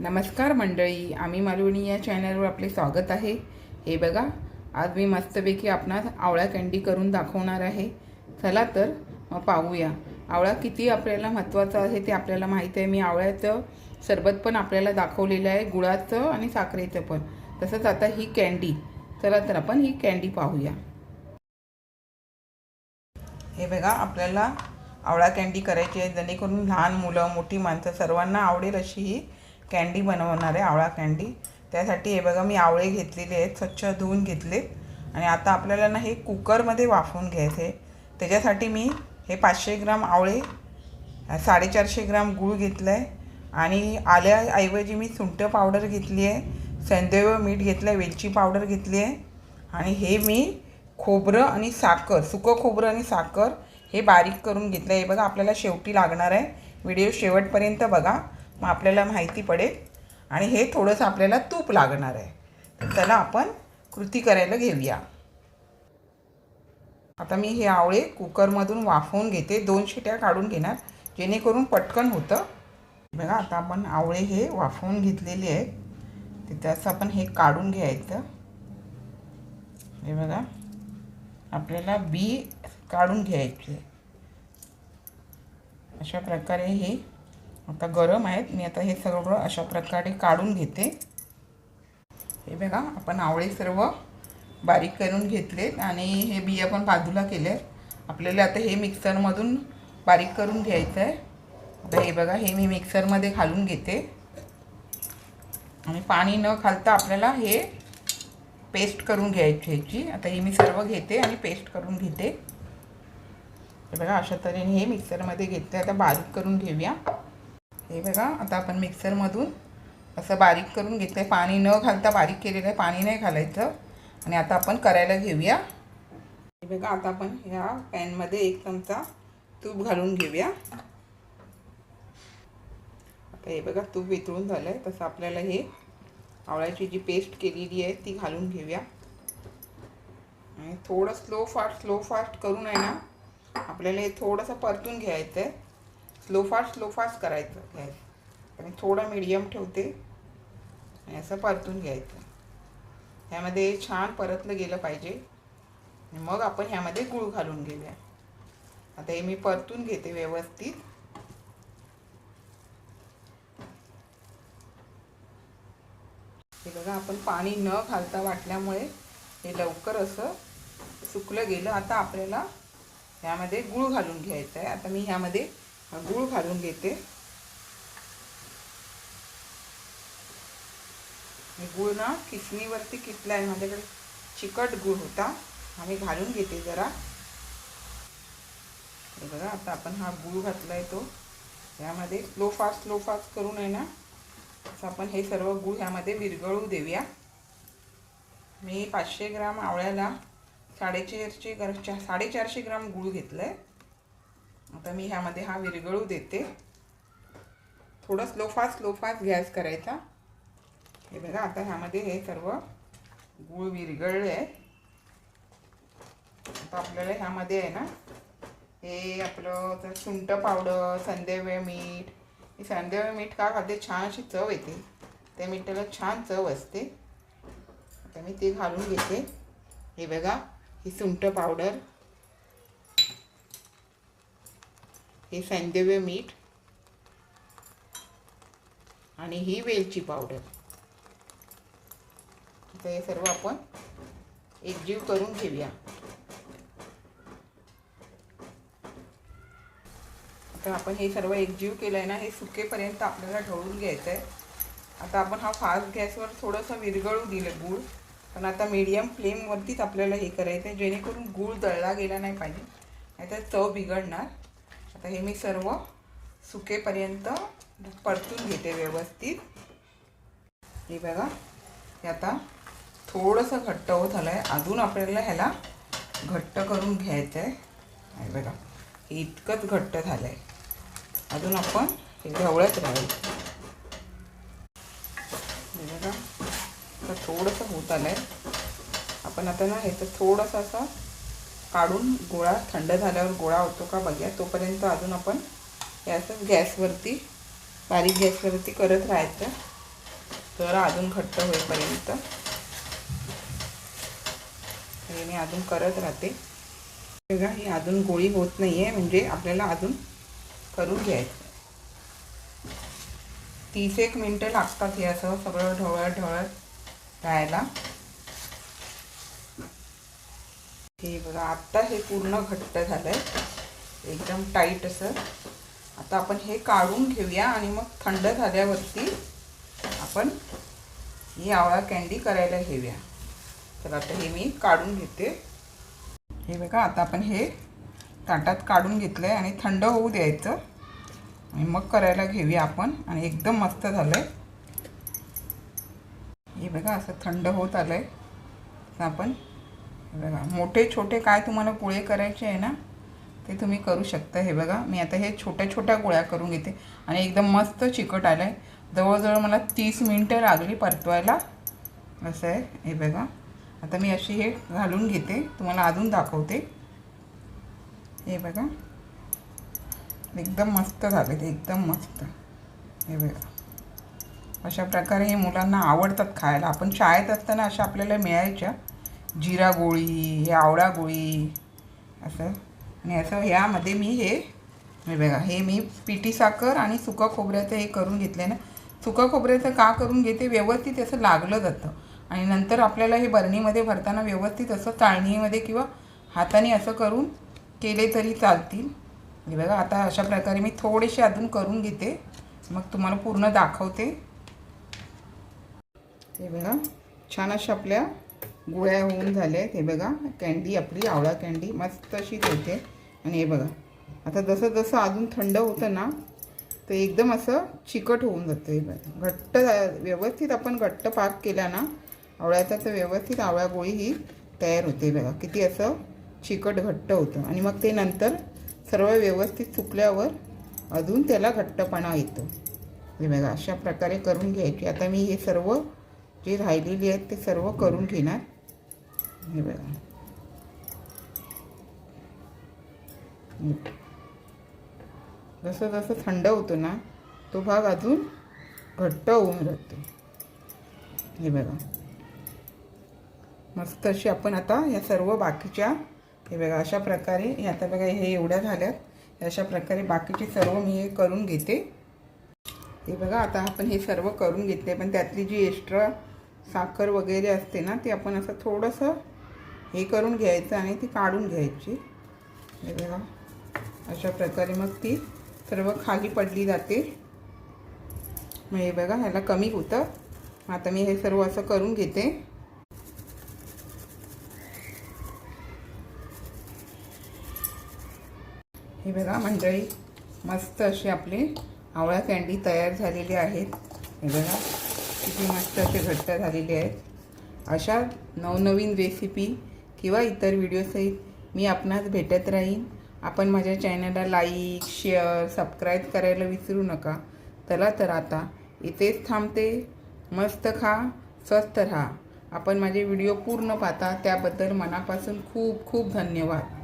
नमस्कार मंडळी आम्ही मालवणी या चॅनलवर आपले स्वागत आहे. हे बघा आज मी मस्तपैकी आपणास आवळा कँडी करून दाखवणार आहे. चला तर मग पाहूया. आवळा किती आपल्याला महत्त्वाचा आहे ते आपल्याला माहीत आहे. मी आवळ्याचं सरबत पण आपल्याला दाखवलेलं आहे गुळाचं आणि साखरेचं पण. तसंच आता ही कँडी चला तर आपण ही कँडी पाहूया. हे बघा आपल्याला आवळा कँडी करायची आहे. जेणेकरून लहान मुलं मोठी माणसं सर्वांना आवडेल अशी ही कँडी बनवणार आहे आवळा कँडी त्यासाठी हे बघा मी आवळे घेतलेले आहेत स्वच्छ धुवून घेतलेत. आणि आता आपल्याला ना हे कुकरमध्ये वाफवून घ्यायचे त्याच्यासाठी मी हे पाचशे ग्राम आवळे साडेचारशे ग्राम गूळ घेतलं आहे आणि आल्याऐवजी मी सुंठ पावडर घेतली आहे संदेव मीठ घेतलं आहे वेलची पावडर घेतली आहे. आणि हे मी खोबरं आणि साखर सुकं खोबरं आणि साखर हे बारीक करून घेतलं आहे हे बघा आपल्याला शेवटी लागणार आहे. व्हिडिओ शेवटपर्यंत बघा. मग आपल्याला माहिती पडेल आणि हे थोडंसं आपल्याला तूप लागणार आहे. तर त्याला आपण कृती करायला घेऊया. आता मी हे आवळे कुकरमधून वाफवून घेते. दोन शिट्या काढून घेणार जेणेकरून पटकन होतं. बघा आता आपण आवळे हे वाफवून घेतलेले आहेत. ते त्याचं आपण हे काढून घ्यायचं. हे बघा आपल्याला बी काढून घ्यायचे. अशा प्रकारे हे आता गरम आहेत. मी आता हे सगळं अशा प्रकारे काढून घेते. हे बघा आपण आवळे सर्व बारीक करून घेतलेत आणि हे बिया पण बाजूला केले आपल्याला आता हे मिक्सरमधून बारीक करून घ्यायचं आहे. आता हे बघा हे मी मिक्सरमध्ये घालून घेते. आणि पाणी न घालता आपल्याला हे पेस्ट करून घ्यायची ह्याची. आता हे मी सर्व घेते आणि पेस्ट करून घेते. हे बघा अशा तऱ्हेने हे मिक्सरमध्ये घेते आता बारीक करून घेऊया. हे बघा आता आपण मिक्सरमधून असं बारीक करून घेतलं आहे पाणी न घालता बारीक केलेलं आहे. पाणी नाही घालायचं. आणि आता आपण करायला घेऊया. हे बघा आता आपण ह्या पॅनमध्ये एक चमचा तूप घालून घेऊया. आता हे बघा तूप वितळून झालं आहे तसं आपल्याला हे आवळ्याची जी पेस्ट केलेली आहे ती घालून घेऊया. आणि थोडं स्लो फास्ट स्लो फास्ट करून आहे ना. आपल्याला हे थोडंसं परतून घ्यायचं आहे स्लो फास्ट स्लो फास्ट करायचं गॅस. आणि थोडं मीडियम ठेवते. आणि असं परतून घ्यायचं. ह्यामध्ये छान परतलं गेलं पाहिजे. मग आपण ह्यामध्ये गूळ घालून घेऊया. आता हे मी परतून घेते व्यवस्थित. हे बघा आपण पाणी न घालता वाटल्यामुळे हे लवकर असं सुकलं गेलं. आता आपल्याला ह्यामध्ये गूळ घालून घ्यायचं आहे आता मी ह्यामध्ये गूळ घालून घेते. गूळ ना किसणीवरती किसला आहे माझ्याकडे चिकट गूळ होता. आम्ही घालून घेते जरा. हे बघा आता आपण हा गूळ घातला आहे तो. यामध्ये स्लो फास्ट स्लो फास्ट करून आहे ना. असं आपण हे सर्व गूळ ह्यामध्ये विरघळू देऊया. मी पाचशे ग्राम आवळ्याला साडेचारशे ग्रा साडेचारशे ग्राम गूळ घेतलं आहे आता मी ह्यामध्ये हा विरघळू देते. थोडं slow fast slow fast gas करायचा. हे बघा आता ह्यामध्ये हे सर्व गूळ विरघळले. आहे आता आपल्याला ह्यामध्ये आहे ना हे आपलं तर सुंठ पावडर संदेवे मीठ हे संदेवे मीठ का खाते? छान अशी चव येते. त्या मिठाला छान चव असते. आता मी ते घालून घेते. हे बघा ही सुंठ पावडर. हे सैंदव्य मीठ आणि ही वेलची पावडर. तर हे सर्व आपण एकजीव करून घेऊया. आता आपण हे सर्व एकजीव केलं आहे ना हे सुकेपर्यंत आपल्याला ढवळून घ्यायचं आहे आता आपण हा फास्ट गॅसवर थोडंसं विरघळू दिलं गूळ पण आता मीडियम फ्लेमवरतीच आपल्याला हे करायचं आहे जेणेकरून गूळ दळला गेला नाही पाहिजे. नाहीतर चव बिघडणार. आता हे मी सर्व सुकेपर्यंत परतून घेते व्यवस्थित. हे बघा हे आता थोडंसं घट्ट होत झालं आहे अजून आपल्याला ह्याला घट्ट करून घ्यायचं आहे हे बघा हे इतकंच घट्ट झालं आहे अजून आपण हे ढवळत राहायचं हे बघा थोडंसं होत आलं आहे आपण आता ना ह्याचं थोडंसं असं काढून गोळा थंड झाल्यावर गोळा होतो का बघूया. तोपर्यंत अजून आपण हे असं गॅसवरती बारीक गॅसवरती करत राहायचं. जरा अजून घट्ट होईपर्यंत. हे मी अजून करत राहते. बघा ही अजून गोळी होत नाही आहे म्हणजे आपल्याला अजून करून घ्यायचं. तीस एक मिनटं लागतात हे असं सगळं ढवळत ढवळत राहायला. हे बघा आत्ता हे पूर्ण घट्ट झालं आहे एकदम टाईट असं. आता आपण हे काढून घेऊया आणि मग थंड झाल्यावरती आपण ही आवळा कँडी करायला घेऊया. तर आता हे मी काढून घेते. हे बघा आता आपण हे ताटात काढून घेतलं आहे आणि थंड होऊ द्यायचं. आणि मग करायला घेऊया आपण. आणि एकदम मस्त झालं आहे हे बघा असं थंड होत आलं आहे आपण बघा मोठे छोटे काय तुम्हाला पोळे करायचे आहे ना ते तुम्ही करू शकता हे बघा. मी आता हे छोट्या छोट्या गोळ्या करून घेते. आणि एकदम मस्त चिकट आलं आहे जवळजवळ मला तीस मिनटं लागली परतवायला. असं आहे हे बघा. आता मी अशी हे घालून घेते. तुम्हाला अजून दाखवते. हे बघा. एकदम मस्त झाले ते एकदम मस्त. हे बघा. अशा प्रकारे हे मुलांना आवडतात खायला. आपण शाळेत असताना अशा आपल्याला मिळायच्या. जिरा गोळी हे आवळा गोळी असं. आणि असं ह्यामध्ये मी हे बघा हे मी पिठी साखर आणि सुकं खोबऱ्याचं हे करून घेतलं आहे ना. सुकं खोबऱ्याचं का करून घेते? व्यवस्थित असं लागलं जातं. आणि नंतर आपल्याला हे बरणीमध्ये भरताना व्यवस्थित असं चाळणीमध्ये किंवा हाताने असं करून केले तरी चालतील. हे बघा आता अशा प्रकारे मी थोडेसे अजून करून घेते. मग तुम्हाला पूर्ण दाखवते. हे बघा छान अशा आपल्या गोळ्या होऊन झाल्या आहेत. हे बघा कँडी आपली आवळा कँडी मस्त अशी देते. आणि हे बघा आता जसं जसं अजून थंड होतं ना तर एकदम असं चिकट होऊन जातं हे बघा. घट्ट व्यवस्थित आपण घट्ट पाक केला ना आवळ्याचा तर व्यवस्थित आवळा गोळी ही तयार होते बघा. किती असं चिकट घट्ट होतं. आणि मग ते नंतर सर्व व्यवस्थित सुकल्यावर अजून त्याला घट्टपणा येतो. हे बघा अशा प्रकारे करून घ्यायची. आता मी हे सर्व जे राहिलेली आहेत ते सर्व करून घेणार. हे बघा. जसं जसं थंड होतो ना तो भाग अजून घट्ट होऊन राहतो. हे बघा. मस्त अशी आपण आता या सर्व बाकीच्या हे बघा अशा प्रकारे आता बघा हे एवढ्या झाल्यात. अशा प्रकारे बाकीचे सर्व मी हे करून घेते. हे बघा आता आपण हे सर्व करून घेतले पण त्यातली जी एक्स्ट्रा साखर वगैरे असते ना ती आपण असं थोडंसं हे करून घ्यायचं आणि ती काढून घ्यायची. हे बघा. अशा प्रकारे मग ती सर्व खाली पडली जाते. मग हे बघा ह्याला कमी होतं. मग आता मी हे सर्व असं करून घेते. हे बघा मंडळी मस्त असे आपले आवळा कँडी तयार झालेले आहेत. हे बघा किती मस्त असे घट्ट झालेले आहेत. अशा नवनवीन रेसिपी किंवा इतर व्हिडिओसहित मी आपणास भेटत राहीन. आपण माझ्या चॅनलला लाईक शेअर सबस्क्राईब करायला विसरू नका. चला तर आता इथेच थांबते. मस्त खा स्वस्त राहा. आपण माझे व्हिडिओ पूर्ण पाहता. त्याबद्दल मनापासून खूप खूप धन्यवाद.